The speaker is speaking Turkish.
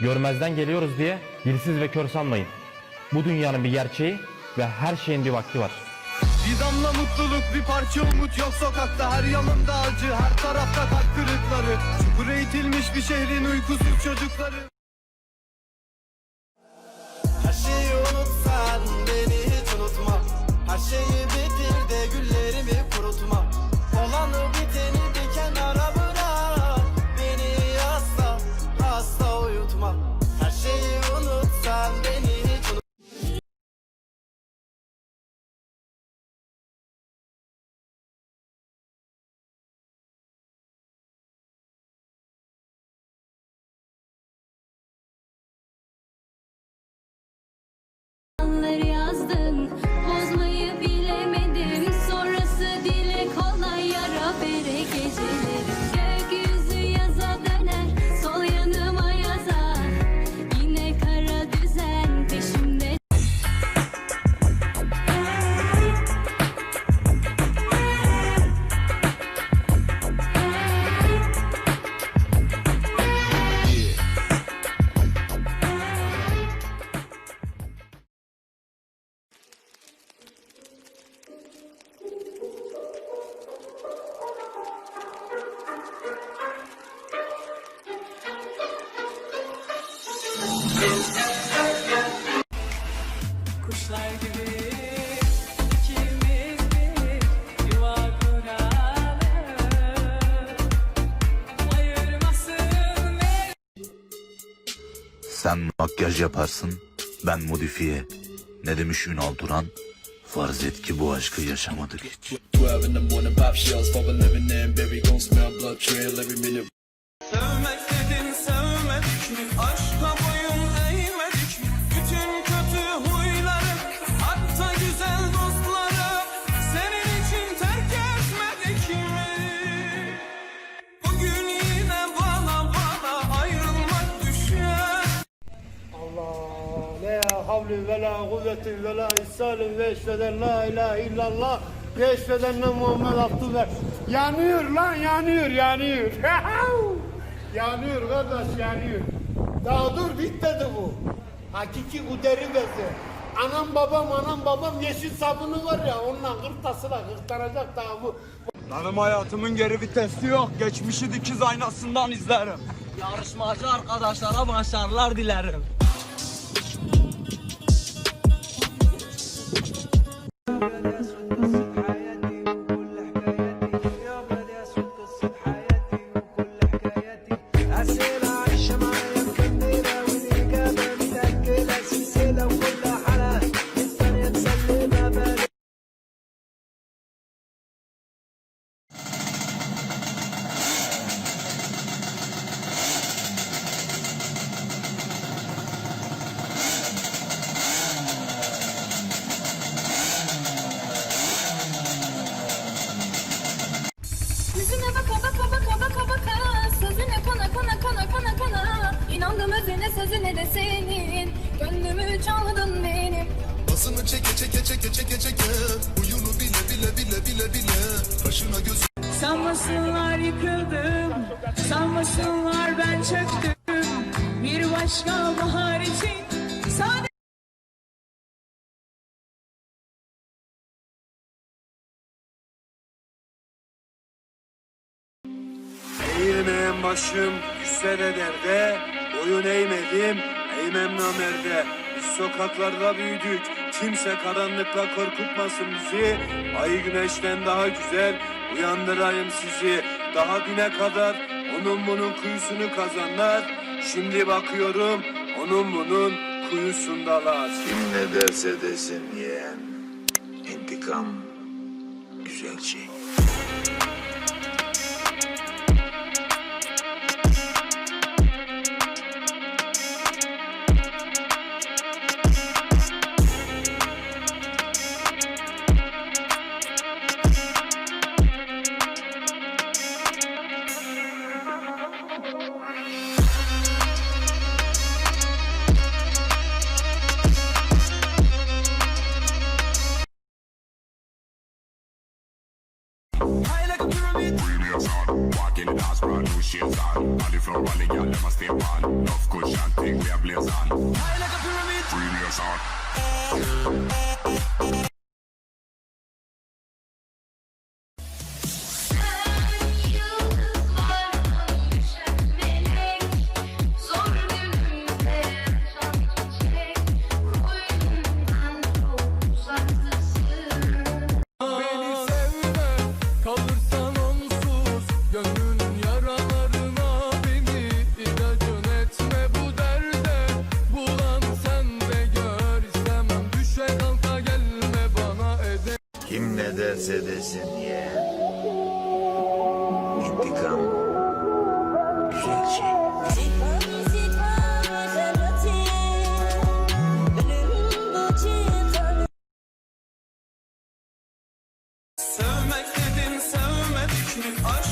Görmezden geliyoruz diye dilsiz ve kör sanmayın. Bu dünyanın bir gerçeği ve her şeyin bir vakti var. Bir damla mutluluk bir parça umut yok sokakta Her yanımda acı her tarafta kalp kırıkları Çukura itilmiş bir şehrin uykusuz çocukları Her şeyi unutsan beni hiç unutma Her şeyi bitir Kuşlar gibi ikimiz bir yuva kuralım Ayırmasın Sen makyaj yaparsın, ben modifiye. Ne demiş Ünal Duran? Farz et ki bu aşkı yaşamadık hiç. La ya havli ve la kuvveti ve la ihsani ve eşveden la ilahe illallah ve eşveden ne Muhammed Abdüllah. Yanıyor lan yanıyor yanıyor. yanıyor kardeş yanıyor. Daha dur bitmedi bu. Hakiki bu deri bezi. Anam babam anam babam yeşil sabunu var ya onunla gırtasıyla gırtlanacak daha bu. Benim hayatımın geri vitesi yok Geçmişi dikiz aynasından izlerim Yarışmacı arkadaşlara başarılar dilerim Thank you. İnandım özüne sözüne de senin? Gönlümü çaldın benim. Basını çeke çeke çeke çeke çeke. Uyunu bile bile bile bile bile. Başına göz Sanmasınlar yıkıldım Sanmasınlar ben çöktüm. Bir başka bahar için Sadece Eğilmeyen başım düşse de derde Boyun eğmedim eğmem namerde Biz sokaklarda büyüdük Kimse karanlıkla korkutmasın bizi Ay güneşten daha güzel Uyandırayım sizi Daha düne kadar onun bunun kuyusunu kazanlar Şimdi bakıyorum onun bunun kuyusundalar Kim ne derse desin yeğen. İntikam güzel şey. High like a pyramid. Premium sound. The dance, brand new shades on. The floor, on the girl, them a stay on. Enough cushion, think we a blaze on. Pyramid. Premium. Mercedes'in ye. İntikam. Güzel şey. Sevmek dedin sevmedik mi aşk?